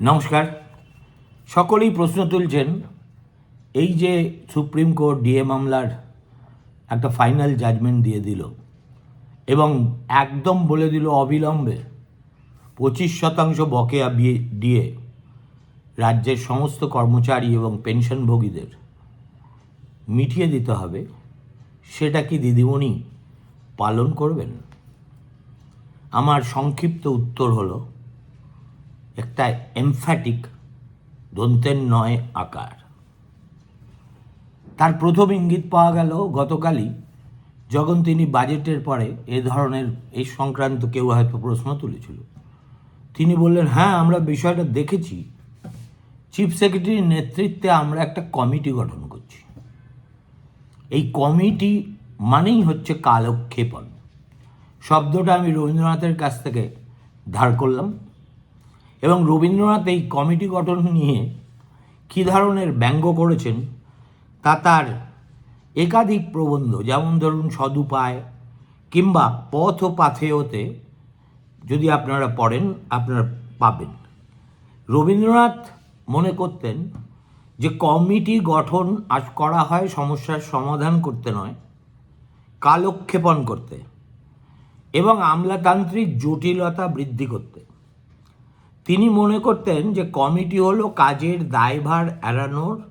নমস্কার। সকলেই প্রশ্ন তুলছেন, এই যে সুপ্রিম কোর্ট ডিএ মামলার একটা ফাইনাল জাজমেন্ট দিয়ে দিল এবং একদম বলে দিল অবিলম্বে পঁচিশ শতাংশ বকেয়া বিয়ে দিয়ে রাজ্যের সমস্ত কর্মচারী এবং পেনশনভোগীদের মিটিয়ে দিতে হবে, সেটা কি দিদিমণি পালন করবেন? আমার সংক্ষিপ্ত উত্তর হলো একটা এমফ্যাটিক দন্তের নয় আকার। তার প্রথম ইঙ্গিত পাওয়া গেল, গতকালই যখন তিনি বাজেটের পরে এ ধরনের, এই সংক্রান্ত কেউ হয়তো প্রশ্ন তুলেছিল। তিনি বললেন হ্যাঁ আমরা বিষয়টা দেখেছি। চিফ সেক্রেটারির নেতৃত্বে আমরা একটা কমিটি গঠন করছি। এই কমিটি মানেই হচ্ছে কালক্ষেপণ। শব্দটা আমি রবীন্দ্রনাথের কাছ থেকে ধার করলাম। এবং রবীন্দ্রনাথ এই কমিটি গঠন নিয়ে কী ধরনের ব্যঙ্গ করেছেন তা তার একাধিক প্রবন্ধ, যেমন ধরুন সদুপায় কিংবা পথ ও পাথেয়তে যদি আপনারা পড়েন, আপনারা পাবেন। রবীন্দ্রনাথ মনে করতেন যে কমিটি গঠন আজ করা হয় সমস্যার সমাধান করতে নয়, কালক্ষেপণ করতে এবং আমলাতান্ত্রিক জটিলতা বৃদ্ধি করতে। তিনি মনে করতেন যে কমিটি হলো কাজের দায়ভার এড়ানোর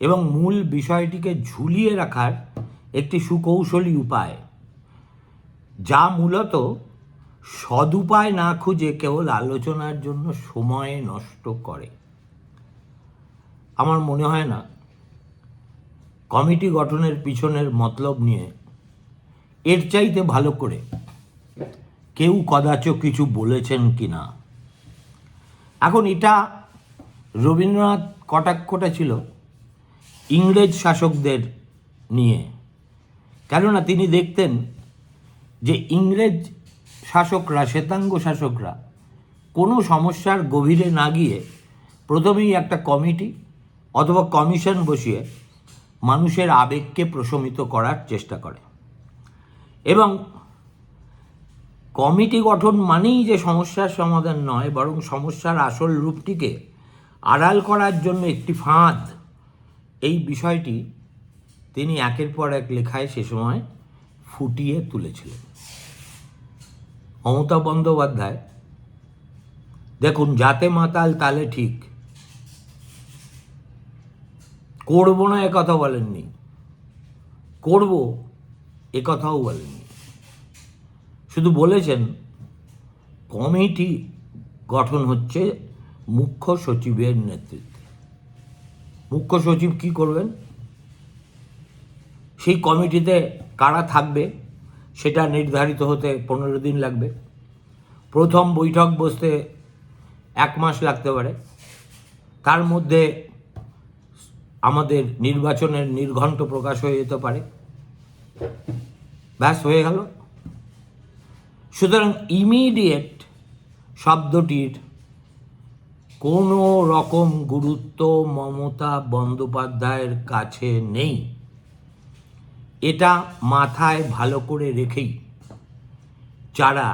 এবং মূল বিষয়টিকে ঝুলিয়ে রাখার একটি সুকৌশলী উপায়, যা মূলত সদুপায় না খুঁজে কেবল আলোচনার জন্য সময় নষ্ট করে। আমার মনে হয় না, কমিটি গঠনের পিছনের মতলব নিয়ে। এর চাইতে ভালো করে কেউ কদাচ কিছু বলেছেন কি না এখন এটা রবীন্দ্রনাথ কটাক্ষটা ছিল ইংরেজ শাসকদের নিয়ে। কেননা তিনি দেখতেন যে ইংরেজ শাসকরা, শ্বেতাঙ্গ শাসকরা কোনো সমস্যার গভীরে না গিয়ে প্রথমেই একটা কমিটি অথবা কমিশন বসিয়ে মানুষের আবেগকে প্রশমিত করার চেষ্টা করে। এবং কমিটি গঠন মানেই যে সমস্যার সমাধান নয়, বরং সমস্যার আসল রূপটিকে আড়াল করার জন্য একটি ফাঁদ। এই বিষয়টি তিনি একের পর এক লেখায় সে সময় ফুটিয়ে তুলেছিলেন। মমতা বন্দ্যোপাধ্যায়, দেখুন, যাতে মাতাল তালে ঠিক। করব না একথা বলেননি। করব একথাও বলেননি। শুধু বলেছেন, কমিটি গঠন হচ্ছে মুখ্য সচিবের নেতৃত্বে। মুখ্য সচিব কি করবেন? সেই কমিটিতে কারা থাকবে? সেটা নির্ধারিত হতে পনেরো দিন লাগবে। প্রথম বৈঠক বসতে এক মাস লাগতে পারে। তার মধ্যে আমাদের নির্বাচনের নির্ঘণ্ট প্রকাশ হয়ে যেতে পারে। ব্যাস, হয়ে গেল। সুতরাং ইমিডিয়েট শব্দটির কোনো রকম গুরুত্ব মমতা বন্দ্যোপাধ্যায়ের কাছে নেই। এটা মাথায় ভালো করে রেখেই যারা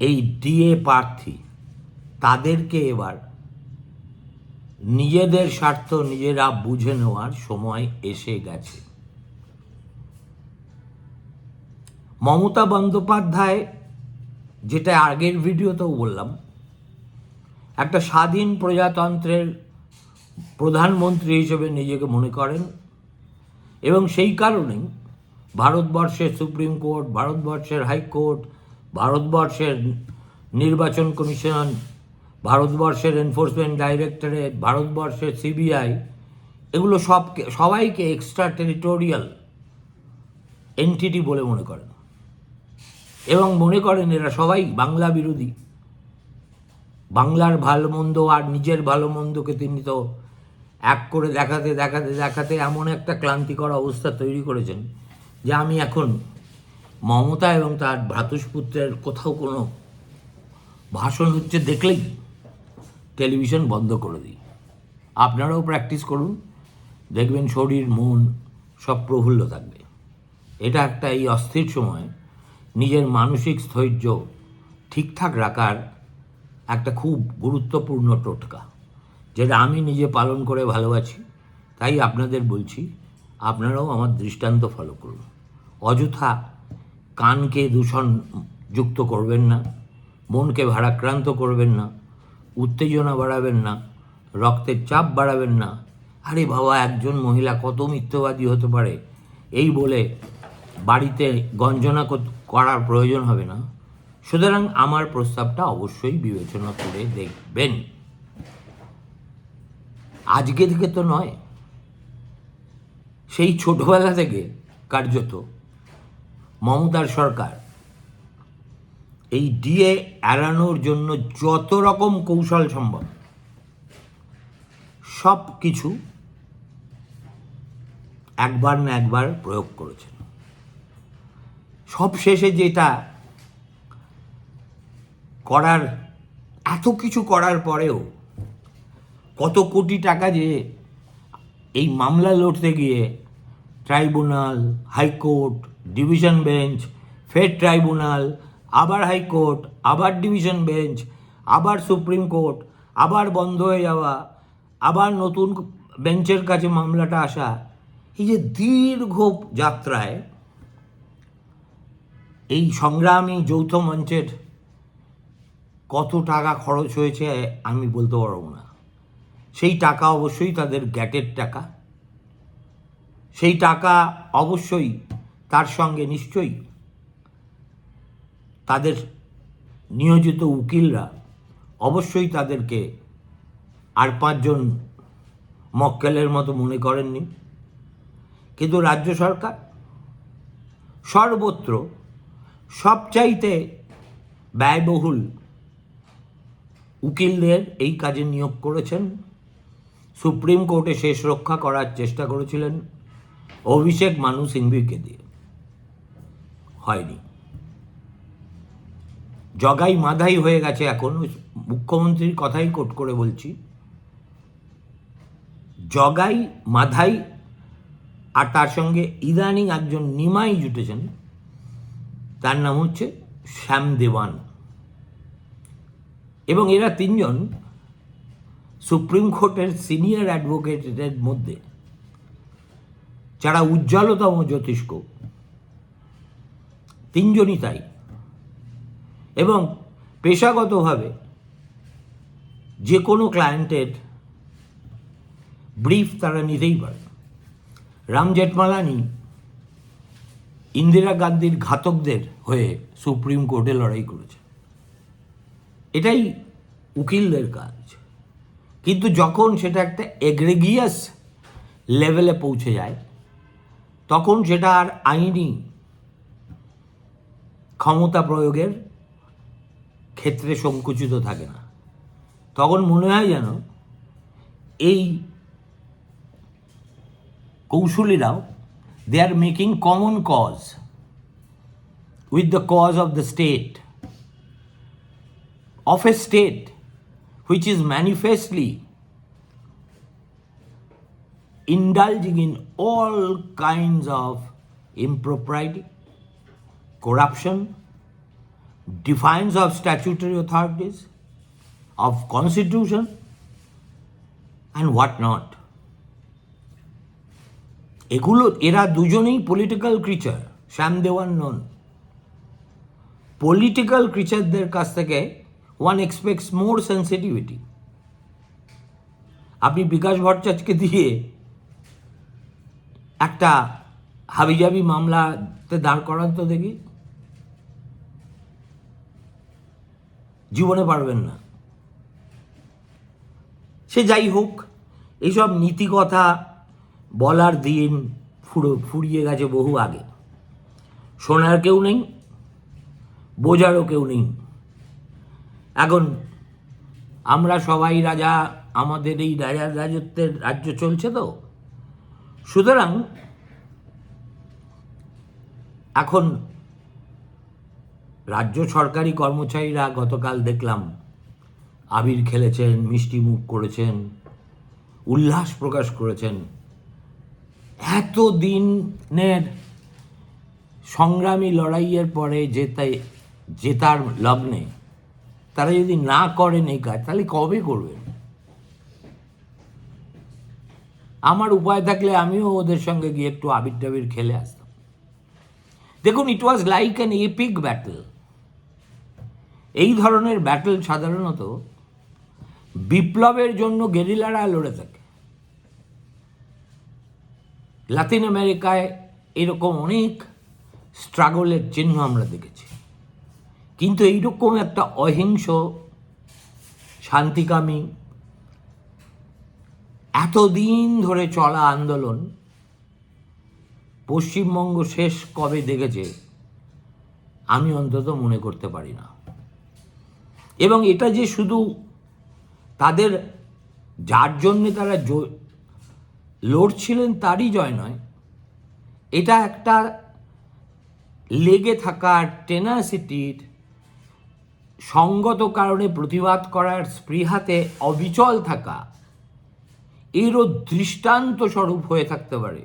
এই ডিএ প্রার্থী, তাদেরকে এবার নিজেদের স্বার্থ নিজেরা বুঝে নেওয়ার সময় এসে গেছে। মমতা বন্দ্যোপাধ্যায়, যেটা আগের ভিডিওতেও বললাম, একটা স্বাধীন প্রজাতন্ত্রের প্রধানমন্ত্রী হিসেবে নিজেকে মনে করেন এবং সেই কারণেই ভারতবর্ষের সুপ্রিম কোর্ট, ভারতবর্ষের হাইকোর্ট, ভারতবর্ষের নির্বাচন কমিশন, ভারতবর্ষের এনফোর্সমেন্ট ডাইরেক্টরেট, ভারতবর্ষের সিবিআই, এগুলো সবকে, সবাইকে এক্সট্রা টেরিটোরিয়াল এনটিটি বলে মনে করেন। এবং মনে করেন এরা সবাই বাংলা বিরোধী। বাংলার ভালো মন্দ আর নিজের ভালো মন্দকে তিনি তো এক করে দেখাতে দেখাতে দেখাতে এমন একটা ক্লান্তিকর অবস্থা তৈরি করেছেন যে আমি এখন মমতা এবং তার ভ্রাতুষ্পুত্রের কোথাও কোনো ভাষণ হচ্ছে দেখলেই টেলিভিশন বন্ধ করে দিই। আপনারাও প্র্যাকটিস করুন, দেখবেন শরীর, মন সব প্রফুল্ল থাকবে। এটা একটা এই অস্থির সময় নিজের মানসিক স্থৈর্য ঠিকঠাক রাখার একটা খুব গুরুত্বপূর্ণ টোটকা, যেটা আমি নিজে পালন করে ভালোবাসি। তাই আপনাদের বলছি, আপনারাও আমার দৃষ্টান্ত ফলো করুন। অযথা কানকে দূষণ যুক্ত করবেন না, মনকে ভারাক্রান্ত করবেন না, উত্তেজনা বাড়াবেন না, রক্তের চাপ বাড়াবেন না। আরে বাবা, একজন মহিলা কত মিথ্যবাদী হতে পারে? এই বলে বাড়িতে গঞ্জনা করার প্রয়োজন হবে না। সুতরাং আমার প্রস্তাবটা অবশ্যই বিবেচনা করে দেখবেন। আজকে থেকে তো নয়, সেই ছোটবেলা থেকে কার্যত মমতার সরকার এই ডিএ এড়ানোর জন্য যত রকম কৌশল সম্ভব সব কিছু একবার না একবার প্রয়োগ করেছেন। সব শেষে যেটা করার, এত কিছু করার পরেও কত কোটি টাকা যে এই মামলা লড়তে গিয়ে tribunal, high court, division bench, ফের ট্রাইব্যুনাল, আবার হাইকোর্ট, আবার ডিভিশন বেঞ্চ, আবার সুপ্রিম কোর্ট, আবার বন্ধ হয়ে যাওয়া, আবার নতুন বেঞ্চের কাছে মামলাটা আসা, এই যে দীর্ঘ যাত্রায় এই সংগ্রামী যৌথ মঞ্চের কত টাকা খরচ হয়েছে, আমি বলতে পারব না। সেই টাকা অবশ্যই তাদের গ্যাটের টাকা। সেই টাকা অবশ্যই তার সঙ্গে নিশ্চয়ই তাদের নিয়োজিত উকিলরা অবশ্যই তাদেরকে আর পাঁচজন মক্কেলের মতো মনে করেননি। কিন্তু রাজ্য সরকার সর্বত্র সবচাইতে ব্যয়বহুল উকিলদের এই কাজে নিয়োগ করেছেন। সুপ্রিম কোর্টে শেষ রক্ষা করার চেষ্টা করেছিলেন। অভিষেক মানু সিংভিকে দিয়ে। হয়নি। জগাই মাধাই হয়ে গেছে এখন। মুখ্যমন্ত্রীর কথাই কোট করে বলছি। জগাই মাধাই আর তার সঙ্গে ইদানিং একজন নিমাই জুটেছেন। তার নাম হচ্ছে শ্যাম দেওয়ান। এবং এরা তিনজন সুপ্রিম কোর্টের সিনিয়র অ্যাডভোকেটের মধ্যে, যারা উজ্জ্বলতম জ্যোতিষ্ক। তিনজনই তাই। এবং পেশাগতভাবে যে কোনো ক্লায়েন্টের ব্রিফ তারা নিতেই পারে। রাম জেঠমালানি ইন্দিরা গান্ধীর ঘাতকদের হয়ে সুপ্রিম কোর্টে লড়াই করেছে। এটাই উকিলদের কাজ। কিন্তু যখন সেটা একটা এগ্রেগিয়াস লেভেলে পৌঁছে যায়, তখন সেটা আর আইনি ক্ষমতা প্রয়োগের ক্ষেত্রে সংকুচিত থাকে না। তখন মনে হয় যেন এই কৌশলীরাও They are making common cause with the cause of the state, of a state which is manifestly indulging in all kinds of impropriety, corruption, defiance of statutory authorities, of constitution, and what not. এগুলো, এরা দুজনেই political creature Shyam Dewan নন। Political ক্রিচারদের কাছ থেকে one expects মোর sensitivity আপনি বিকাশ ভট্টাচার্যকে দিয়ে একটা হাবিজাবি মামলাতে দাঁড় করান তো দেখি। জীবনে পারবেন না। সে যাই হোক এইসব নীতি কথা বলার দিন ফুরো, ফুরিয়ে গেছে বহু আগে। শোনার কেউ নেই, বোঝারও কেউ নেই। এখন আমরা সবাই রাজা, আমাদের এই রাজার রাজত্বের রাজ্য চলছে তো? সুতরাং এখন রাজ্য সরকারি কর্মচারীরা গতকাল দেখলাম, আবির খেলেছেন, মিষ্টি মুখ করেছেন, উল্লাস প্রকাশ করেছেন। এত দিনের সংগ্রামী লড়াইয়ের পরে জেতাই জেতার লগ্নে তারা যদি না করেন এই কাজ, তাহলে কবে করবেন? আমার উপায় থাকলে আমিও ওদের সঙ্গে গিয়ে একটু আবির টাবির খেলে আসতাম। দেখুন it was like an epic battle এই ধরনের ব্যাটল সাধারণত বিপ্লবের জন্য গেরিলারা লড়ে থাকে। লাতিন আমেরিকায় এরকম অনেক স্ট্রাগলের চিহ্ন আমরা দেখেছি। কিন্তু এইরকম একটা অহিংস, শান্তিকামী, এতদিন ধরে চলা আন্দোলন পশ্চিমবঙ্গ শেষ কবে দেখেছে, আমি অন্তত মনে করতে পারি না। এবং এটা যে শুধু তাদের, যার জন্যে তারা লড়ছিলেন তারই জয় নয়। এটা একটা লেগে থাকার টেনাসিটির সঙ্গত কারণে প্রতিবাদ করার স্পৃহাতে অবিচল থাকা এরও দৃষ্টান্ত স্বরূপ হয়ে থাকতে পারে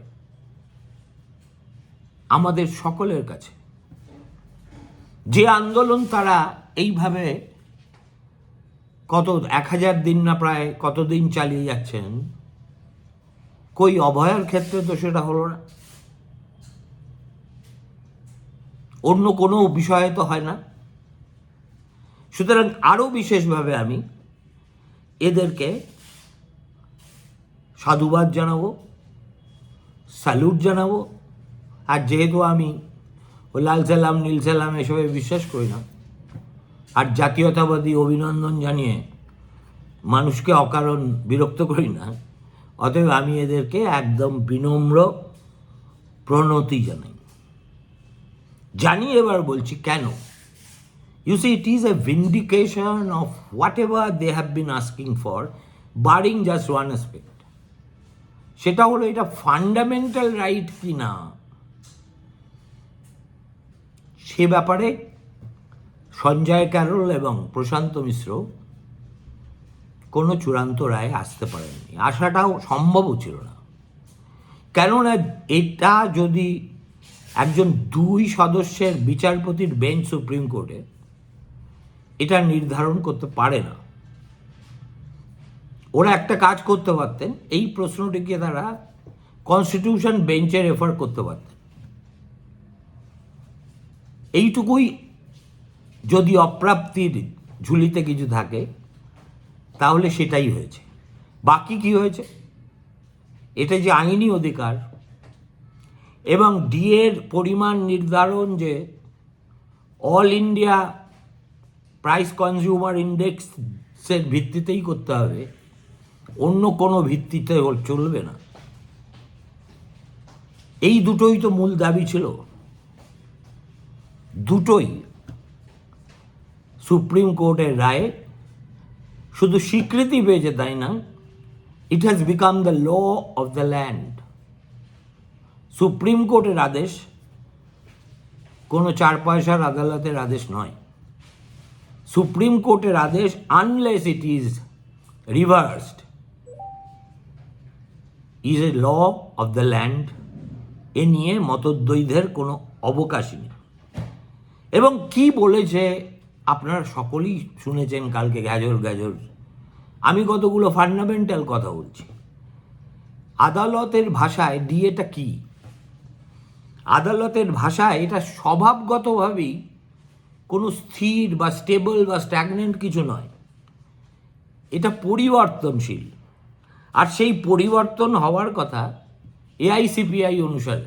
আমাদের সকলের কাছে। যে আন্দোলন তারা এইভাবে কত এক হাজার দিন না প্রায় কতদিন চালিয়ে যাচ্ছেন কই অভয়ার ক্ষেত্রে তো সেটা হলো না। অন্য কোনো বিষয়ে তো হয় না। সুতরাং আরও বিশেষভাবে আমি এদেরকে সাধুবাদ জানাব, স্যালুট জানাব, আর যেহেতু আমি লাল সালাম, নীল সালাম এসবে বিশ্বাস করি না, আর জাতীয়তাবাদী অভিনন্দন জানিয়ে মানুষকে অকারণ বিরক্ত করি না অতএব আমি এদেরকে একদম বিনম্র প্রণতি জানাই। জানি এবার বলছি কেন? You see it is a vindication of whatever they have been asking for barring just one aspect সেটা হলো এটা ফান্ডামেন্টাল রাইট কি না সে ব্যাপারে সঞ্জয় ক্যারল এবং প্রশান্ত মিশ্র কোনো চূড়ান্ত রায় আসতে পারেননি আসাটাও সম্ভবও ছিল না। কেননা এটা যদি একজন দুই সদস্যের বিচারপতির বেঞ্চ সুপ্রিম কোর্টে, এটা নির্ধারণ করতে পারে না। ওরা একটা কাজ করতে পারতেন, এই প্রশ্নটিকে তারা কনস্টিটিউশন বেঞ্চে রেফার করতে পারতেন। এইটুকুই যদি অপ্রাপ্তির ঝুলিতে কিছু থাকে তাহলে সেটাই হয়েছে। বাকি কি হয়েছে? এটা যে আইনি অধিকার এবং ডিএর পরিমাণ নির্ধারণ যে অল ইন্ডিয়া প্রাইস কনজিউমার ইন্ডেক্সের ভিত্তিতেই করতে হবে, অন্য কোনো ভিত্তিতে চলবে না। এই দুটোই তো মূল দাবি ছিল। দুটোই সুপ্রিম কোর্টের রায়ে শুধু স্বীকৃতি পেয়েছে তাই না? It has become the law of the land supreme কোর্টের আদেশ কোনো চার পয়সার আদালতের আদেশ নয়। সুপ্রিম কোর্টের আদেশ unless it is reversed is a law of the land এ নিয়ে মতদ্বৈধের কোনো অবকাশই নেই। এবং কি বলেছে আপনারা সকলেই শুনেছেন কালকে গ্যাজর গ্যাজর আমি কতগুলো ফান্ডামেন্টাল কথা বলছি। আদালতের ভাষায় ডিএটা কি? আদালতের ভাষায় এটা স্বভাবগতভাবেই কোনো স্থির বা স্টেবল বা স্ট্যাগনেন্ট কিছু নয়। এটা পরিবর্তনশীল। আর সেই পরিবর্তন হওয়ার কথা এআইসিপিআই অনুসারে।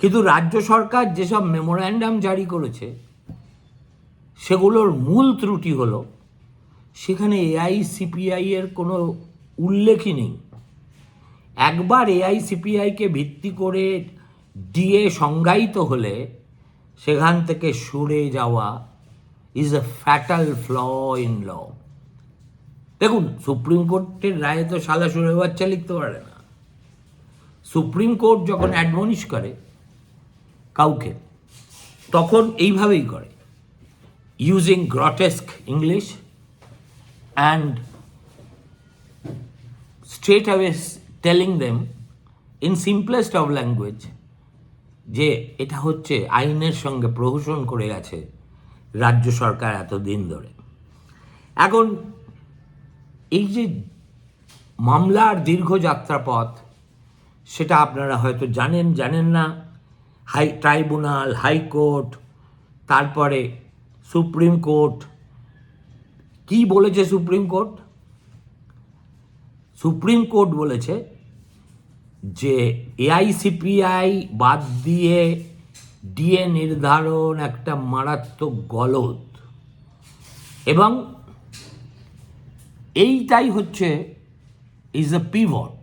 কিন্তু রাজ্য সরকার যেসব মেমোর্যান্ডাম জারি করেছে সেগুলোর মূল ত্রুটি হলো, সেখানে এআইসিপিআই এর কোনো উল্লেখই নেই। একবার এআইসিপিআইকে ভিত্তি করে ডিএ সংজ্ঞায়িত হলে, সেখান থেকে সরে যাওয়া is a fatal flaw in law দেখুন, সুপ্রিম কোর্টের রায়ে তো সালা সুরে বাচ্চা লিখতে পারে না। সুপ্রিম কোর্ট যখন অ্যাডমনিশ করে কাউকে, তখন এইভাবেই করে। Using grotesque English and straight away telling them in simplest of language যে এটা হচ্ছে আইনের সঙ্গে প্রহসন করে গেছে রাজ্য সরকার এতদিন ধরে। এখন এই যে মামলার দীর্ঘ যাত্রাপথ, সেটা আপনারা হয়তো জানেন জানেন না। হাই ট্রাইব্যুনাল, হাইকোর্ট, তারপরে সুপ্রিম কোর্ট। কি বলেছে সুপ্রিম কোর্ট? সুপ্রিম কোর্ট বলেছে যে এআইসিপিআই বাদ দিয়ে ডিএ নির্ধারণ একটা মারাত্মক গলদ। এবং এইটাই হচ্ছে ইজ এ পিভট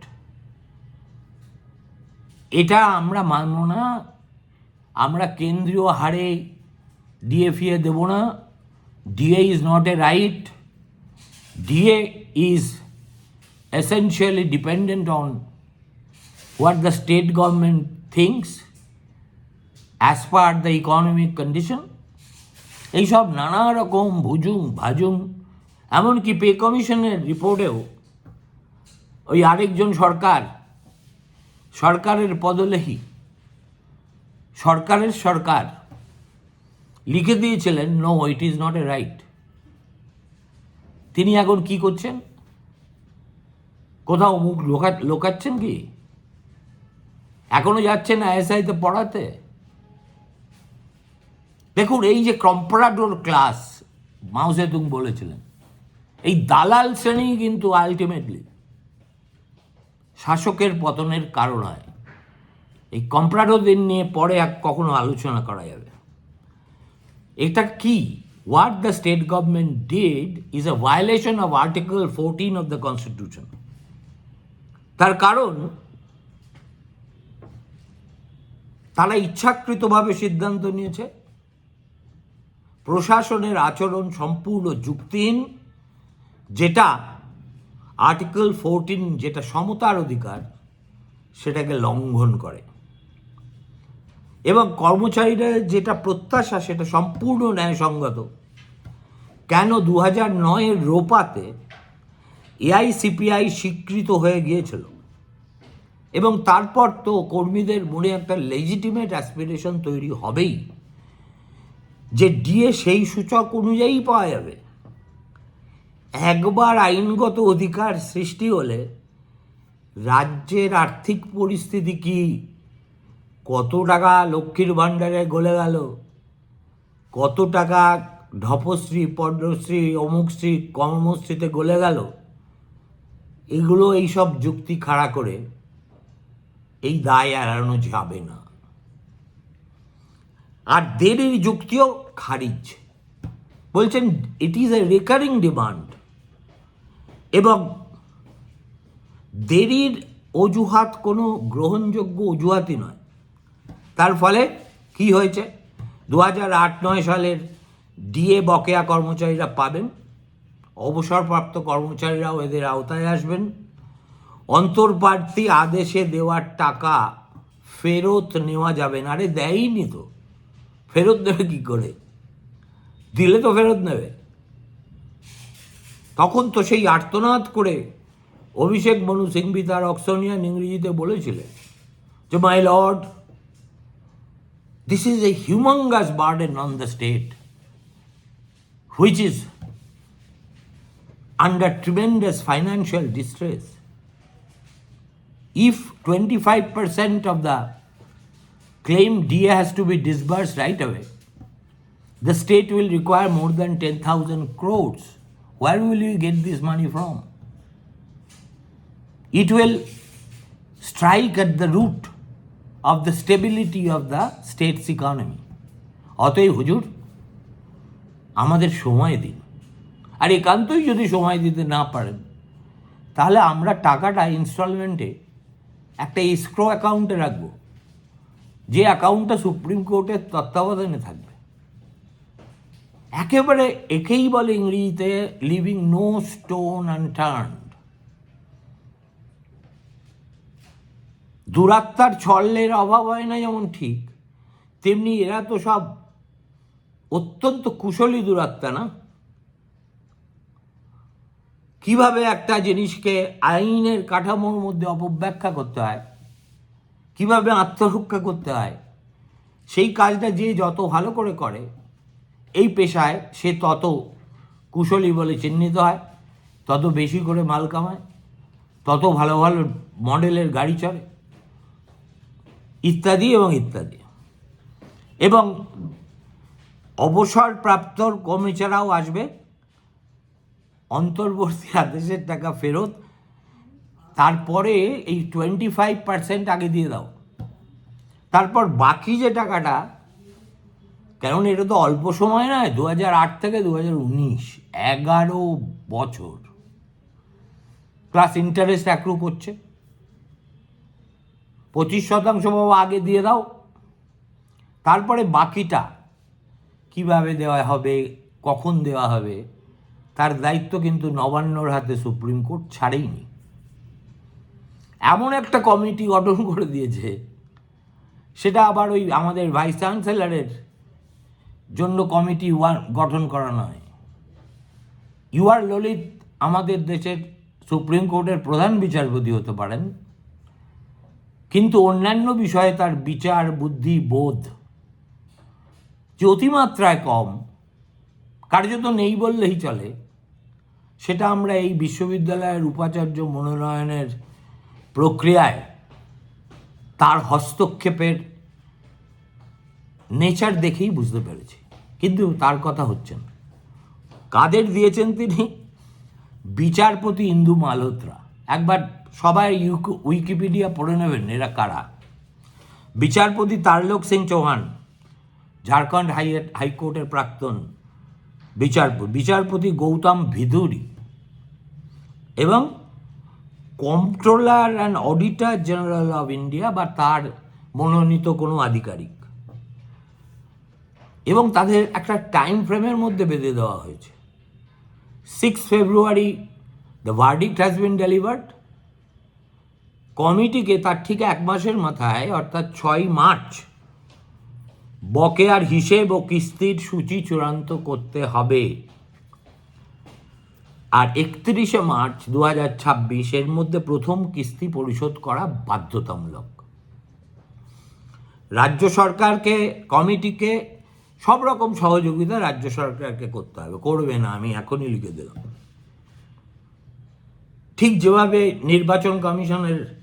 এটা আমরা মানব না। আমরা কেন্দ্রীয় হারে ডিএফিএ দেব না। DA is not a right DA is essentially dependent on what the state government thinks as per the economic condition. এইসব নানা রকম ভুজুং ভাজুং এমনকি পে কমিশনের রিপোর্টেও ওই আরেকজন সরকার, সরকারের পদলেহি, সরকারের সরকার লিখে দিয়েছিলেন no it is not a right তিনি এখন কি করছেন? কোথাও মুখ লোকা, লোকাচ্ছেন কি? এখনও যাচ্ছেন আইএসআইতে পড়াতে? দেখুন, এই যে কম্পারাডোর ক্লাস, মাও সেতুং বলেছিলেন, এই দালাল শ্রেণি কিন্তু আলটিমেটলি শাসকের পতনের কারণ হয়। এই কম্পারাডোদের নিয়ে পরে এক কখনো আলোচনা করা যাবে এটা কি? What the state government did is a violation of article fourteen of the constitution তার কারণ, তারা ইচ্ছাকৃতভাবে সিদ্ধান্ত নিয়েছে। প্রশাসনের আচরণ সম্পূর্ণ যুক্তিহীন, যেটা আর্টিকেল ফোরটিন যেটা সমতার অধিকার, সেটাকে লঙ্ঘন করে। এবং কর্মচারীরা যেটা প্রত্যাশা, সেটা সম্পূর্ণ ন্যায়সঙ্গত। কেন দু হাজার নয়ের রোপাতে এআইসিপিআই স্বীকৃত হয়ে গিয়েছিল? এবং তারপর তো কর্মীদের মনে একটা লেজিটিমেট অ্যাসপিরেশন তৈরি হবেই, যে ডিএ সেই সূচক অনুযায়ী পাওয়া যাবে। একবার আইনগত অধিকার সৃষ্টি হলে রাজ্যের আর্থিক পরিস্থিতি কি কত টাকা লক্ষ্মীর ভাণ্ডারে গলে গেল? কত টাকা ঢপশ্রী পদ্মশ্রী, অমুকশ্রী, কর্মশ্রীতে গলে গেল? এগুলো এইসব যুক্তি খাড়া করে এই দায় এড়ানো যাবে না। আর দেরির যুক্তিও খারিজ। বলছেন it is a recurring demand এবং দেরির অজুহাত কোনো গ্রহণযোগ্য অজুহাতই নয়। তার ফলে কি হয়েছে? দু হাজার আট, নয় সালের ডিএ বকেয়া কর্মচারীরা পাবেন। অবসরপ্রাপ্ত কর্মচারীরাও এদের আওতায় আসবেন। অন্তর্বর্তী আদেশে দেওয়ার টাকা ফেরত নেওয়া যাবে না। আরে দেয়নি তো। ফেরত দেবে কি করে? দিলে তো ফেরত নেবে। তখন তো সেই আর্তনাদ করে অভিষেক মনু সিংভি তার অক্সনিয়ান ইংরেজিতে বলেছিলেন যে, my lord This is a humongous burden on the state, which is under tremendous financial distress. If 25% of the claim DA has to be disbursed right away, the state will require more than 10,000 crores. Where will you get this money from? It will strike at the root of the stability of the state's economy. অতএব হুজুর, আমাদের সময় দিন। আর একান্তই যদি সময় দিতে না পারেন, তাহলে আমরা টাকাটা ইনস্টলমেন্টে একটা এসক্রো অ্যাকাউন্টে রাখব। যে অ্যাকাউন্টটা সুপ্রিম কোর্টের তত্ত্বাবধানে থাকবে। একেবারে একেই বলে ইংরেজিতে লিভিং নো স্টোন আনটার্নড দুরাত্মার ছলের অভাব হয় না যেমন ঠিক, তেমনি এরা তো সব অত্যন্ত কুশলী দুরাত্মা না? কীভাবে একটা জিনিসকে আইনের কাঠামোর মধ্যে অপব্যাখ্যা করতে হয়? কীভাবে আত্মরক্ষা করতে হয়? সেই কাজটা যে যত ভালো করে করে, এই পেশায় সে তত কুশলী বলে চিহ্নিত হয়, তত বেশি করে মাল কামায়, তত ভালো ভালো মডেলের গাড়ি চলে ইত্যাদি এবং ইত্যাদি। এবং অবসরপ্রাপ্ত কর্মীচারাও আসবে। অন্তর্বর্তী আদেশের টাকা ফেরত। তারপরে এই টোয়েন্টি ফাইভ পার্সেন্ট আগে দিয়ে দাও। তারপর বাকি যে টাকাটা, কারণ এটা তো অল্প সময় নয়, দু আট থেকে দু হাজার উনিশ, এগারো বছর। প্লাস ইন্টারেস্ট অ্যাক্রু করছে। পঁচিশ শতাংশ বাবা আগে দিয়ে দাও। তারপরে বাকিটা কীভাবে দেওয়া হবে, কখন দেওয়া হবে, তার দায়িত্ব কিন্তু নবান্নর হাতে সুপ্রিম কোর্ট ছাড়েইনি। এমন একটা কমিটি গঠন করে দিয়েছে, সেটা আবার ওই আমাদের ভাইস চ্যান্সেলারের জন্য কমিটি গঠন করা নয়। ইউআর ললিত আমাদের দেশের সুপ্রিম কোর্টের প্রধান বিচারপতি হতে পারেন। কিন্তু অন্যান্য বিষয়ে তার বিচার, বুদ্ধি, বোধ যে অতিমাত্রায় কম, কার্যত নেই বললেই চলে, সেটা আমরা এই বিশ্ববিদ্যালয়ের উপাচার্য মনোনয়নের প্রক্রিয়ায় তার হস্তক্ষেপের নেচার দেখেই বুঝতে পেরেছি। কিন্তু তার কথা হচ্ছে না। কাদের দিয়েছেন তিনি? বিচারপতি ইন্দু মালহোত্রা। একবার সবাই উইকিপিডিয়া পড়ে নেবেন, এরা কারা? বিচারপতি তারলোক সিং চৌহান, ঝাড়খণ্ড হাই, হাইকোর্টের প্রাক্তন বিচারপতি বিচারপতি গৌতম ভিদুরি এবং controller and auditor general of India বা তার মনোনীত কোনো আধিকারিক এবং তাদের একটা টাইম ফ্রেমের মধ্যে বেঁধে দেওয়া হয়েছে। Six February, the verdict has been delivered. কমিটিকে তার ঠিক এক মাসের মাথায়, অর্থাৎ ছয় মার্চ, বকেয়ার হিসেব ও কিস্তির সূচি চূড়ান্ত করতে হবে। আর একত্রিশে মার্চ দু হাজার ছাব্বিশের মধ্যে প্রথম কিস্তি পরিশোধ করা বাধ্যতামূলক। রাজ্য সরকারকে, কমিটিকে, সব রকম সহযোগিতা রাজ্য সরকারকে করতে হবে। করবে না, আমি এখনই লিখে দিলাম। ঠিক যেভাবে নির্বাচন কমিশনের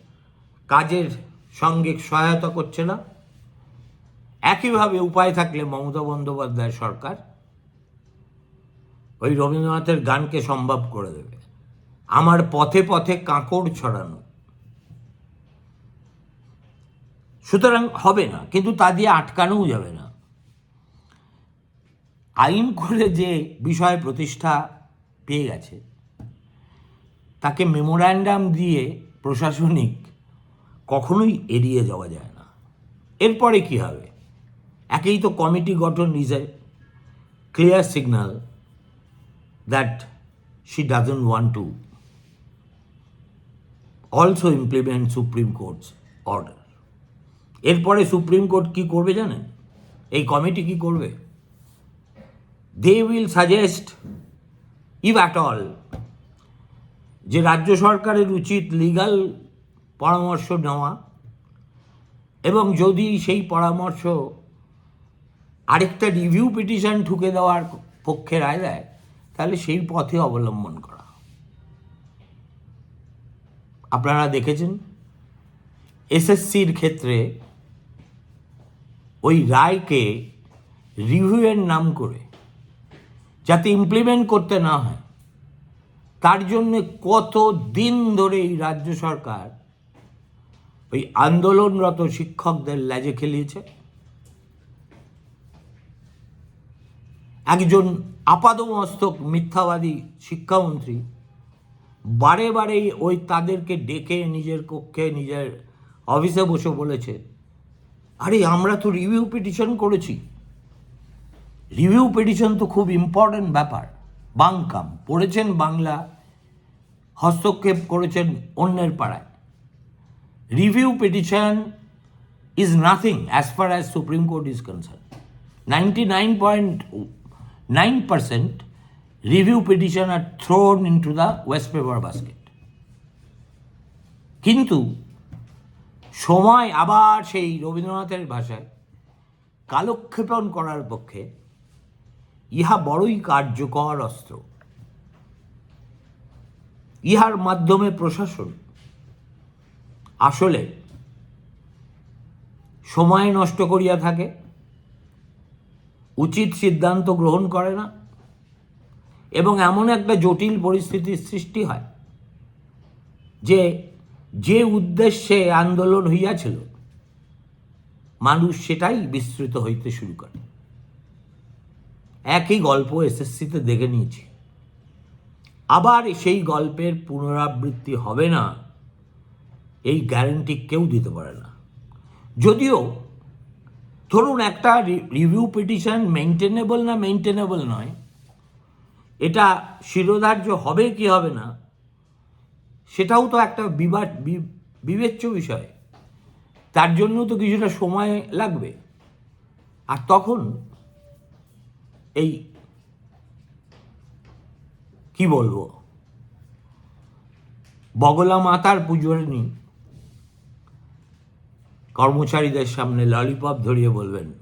কাজের সঙ্গে সহায়তা করছে না। একইভাবে উপায় থাকলে মমতা বন্দ্যোপাধ্যায় সরকার ওই রবীন্দ্রনাথের গানকে সম্ভব করে দেবে। আমার পথে পথে কাঁকড় ছড়ানো। সুতরাং হবে না, কিন্তু তা দিয়ে আটকানোও যাবে না। আইন করে যে বিষয় প্রতিষ্ঠা পেয়ে গেছে, তাকে মেমোরান্ডাম দিয়ে প্রশাসনিক কখনোই এড়িয়ে যাওয়া যায় না। এরপরে কি হবে? একেই তো কমিটি গঠন is a clear signal that she doesn't want to also implement supreme courts order এরপরে সুপ্রিম কোর্ট কি করবে জানেন? এই কমিটি কি করবে? They will suggest if at all যে রাজ্য সরকারের উচিত লিগাল পরামর্শ নেওয়া এবং যদি সেই পরামর্শ আরেকটা রিভিউ পিটিশন ঠুকে দেওয়ার পক্ষে রায় দেয়, তাহলে সেই পথে অবলম্বন করা। আপনারা দেখেছেন? এসএসসির ক্ষেত্রে ওই রায়কে রিভিউয়ের নাম করে যাতে ইমপ্লিমেন্ট করতে না হয়, তার জন্যে কত দিন ধরে এই রাজ্য সরকার ওই আন্দোলনরত শিক্ষকদের লেজে খেলিয়েছে। একজন আপাদমস্তক মিথ্যাবাদী শিক্ষামন্ত্রী বারে বারেই ওই তাদেরকে ডেকে নিজের কক্ষে নিজের অফিসে বসে বলেছে, আরে, আমরা তো রিভিউ পিটিশন করেছি। রিভিউ পিটিশন তো খুব ইম্পর্ট্যান্ট ব্যাপার। বাংকাম, পড়েছেন বাংলা, হস্তক্ষেপ করেছেন অন্যের পাড়ায়। Review petition is nothing as far as supreme court is concern ninety nine point nine percent review petition are thrown into the waste paper basket কিন্তু সময় আবার সেই রবীন্দ্রনাথের ভাষায় কালক্ষেপণ করার পক্ষে ইহা বড়ই কার্যকর অস্ত্র। ইহার মাধ্যমে প্রশাসন আসলে সময় নষ্ট করিয়া থাকে, উচিত সিদ্ধান্ত গ্রহণ করে না, এবং এমন একটা জটিল পরিস্থিতির সৃষ্টি হয় যে যে উদ্দেশ্যে আন্দোলন হইয়াছিল, মানুষ সেটাই বিস্তৃত হইতে শুরু করে। একই গল্প এসএসসিতে দেখে নিয়েছি। আবার সেই গল্পের পুনরাবৃত্তি হবে না। এই গ্যারেন্টি কেউ দিতে পারে না। যদিও, ধরুন একটা রিভিউ পিটিশন মেনটেনেবল না মেনটেনেবল নয়, এটা শিরোধার্য হবে কি হবে না, সেটাও তো একটা বিবাদ বিবেচ্য বিষয়। তার জন্য তো কিছুটা সময় লাগবে। আর তখন এই, কি বলব, বগলা মাতার পুজোর পুজোরিনী কর্মচারীদের সামনে ললিপপ ধরিয়ে বলবেন,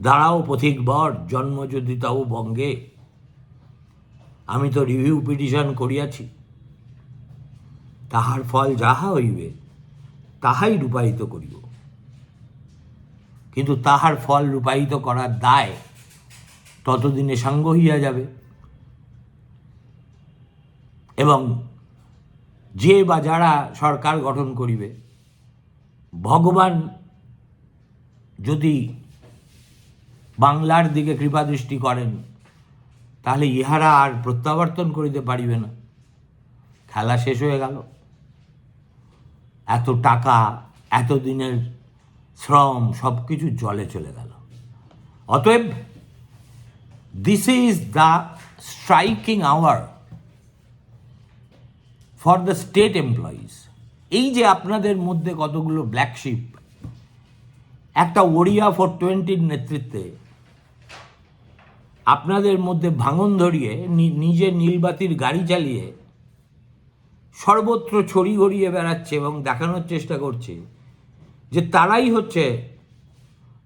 দাঁড়াও পথিক বর, জন্ম যদি তাও বঙ্গে। আমি তো রিভিউ পিটিশন করিয়াছি। তাহার ফল যাহা হইবে, তাহাই রূপায়িত করিব। কিন্তু তাহার ফল রূপায়িত করার দায় ততদিনে সাঙ্গ হইয়া যাবে। এবং যে বা যারা সরকার গঠন করিবে ভগবান যদি বাংলার দিকে কৃপা দৃষ্টি করেন, তাহলে ইহারা আর প্রত্যাবর্তন করিতে পারিবে না। খেলা শেষ হয়ে গেল। এত টাকা, এত দিনের শ্রম সব কিছু জলে চলে গেল। অতএব this is the striking hour for the state employees এই যে আপনাদের মধ্যে কতগুলো ব্ল্যাক শিপ একটা ওড়িয়া ফোর টোয়েন্টির নেতৃত্বে আপনাদের মধ্যে ভাঙন ধরিয়ে নিজে নীলবাতির গাড়ি চালিয়ে সর্বত্র ছড়ি গড়িয়ে বেড়াচ্ছে এবং দেখানোর চেষ্টা করছে যে তারাই হচ্ছে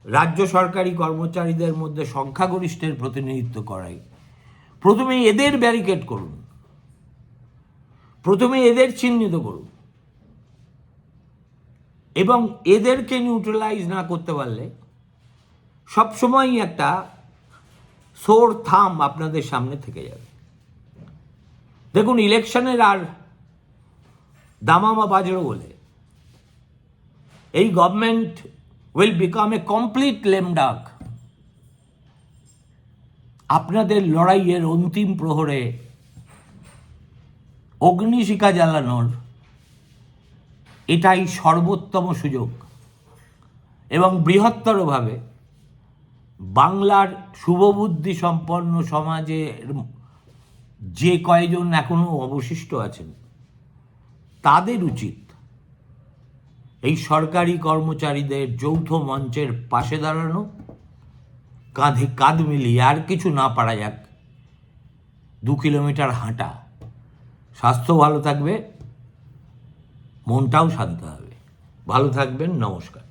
রাজ্য সরকারি কর্মচারীদের মধ্যে সংখ্যাগরিষ্ঠের প্রতিনিধিত্ব করাই। প্রথমে এদের ব্যারিকেড করুন। প্রথমে এদের চিহ্নিত করুন। এবং এদেরকে নিউট্রালাইজ না করতে পারলে সবসময়ই একটা সোর থাম আপনাদের সামনে থেকে যাবে। দেখুন, ইলেকশনের আর দামামা বাজলো বলে, এই government will become a complete lame duck আপনাদের লড়াইয়ের অন্তিম প্রহরে অগ্নিশিখা জ্বালানোর এটাই সর্বোত্তম সুযোগ। এবং বৃহত্তরভাবে বাংলার শুভবুদ্ধি সম্পন্ন সমাজের যে কয়জন এখনও অবশিষ্ট আছেন, তাদের উচিত এই সরকারি কর্মচারীদের যৌথ মঞ্চের পাশে দাঁড়ানো, কাঁধে কাঁধ মিলিয়ে আর কিছু না পারা যাক, দু কিলোমিটার হাঁটা। স্বাস্থ্য ভালো থাকবে মনটাও শান্ত হবে। ভালো থাকবেন নমস্কার।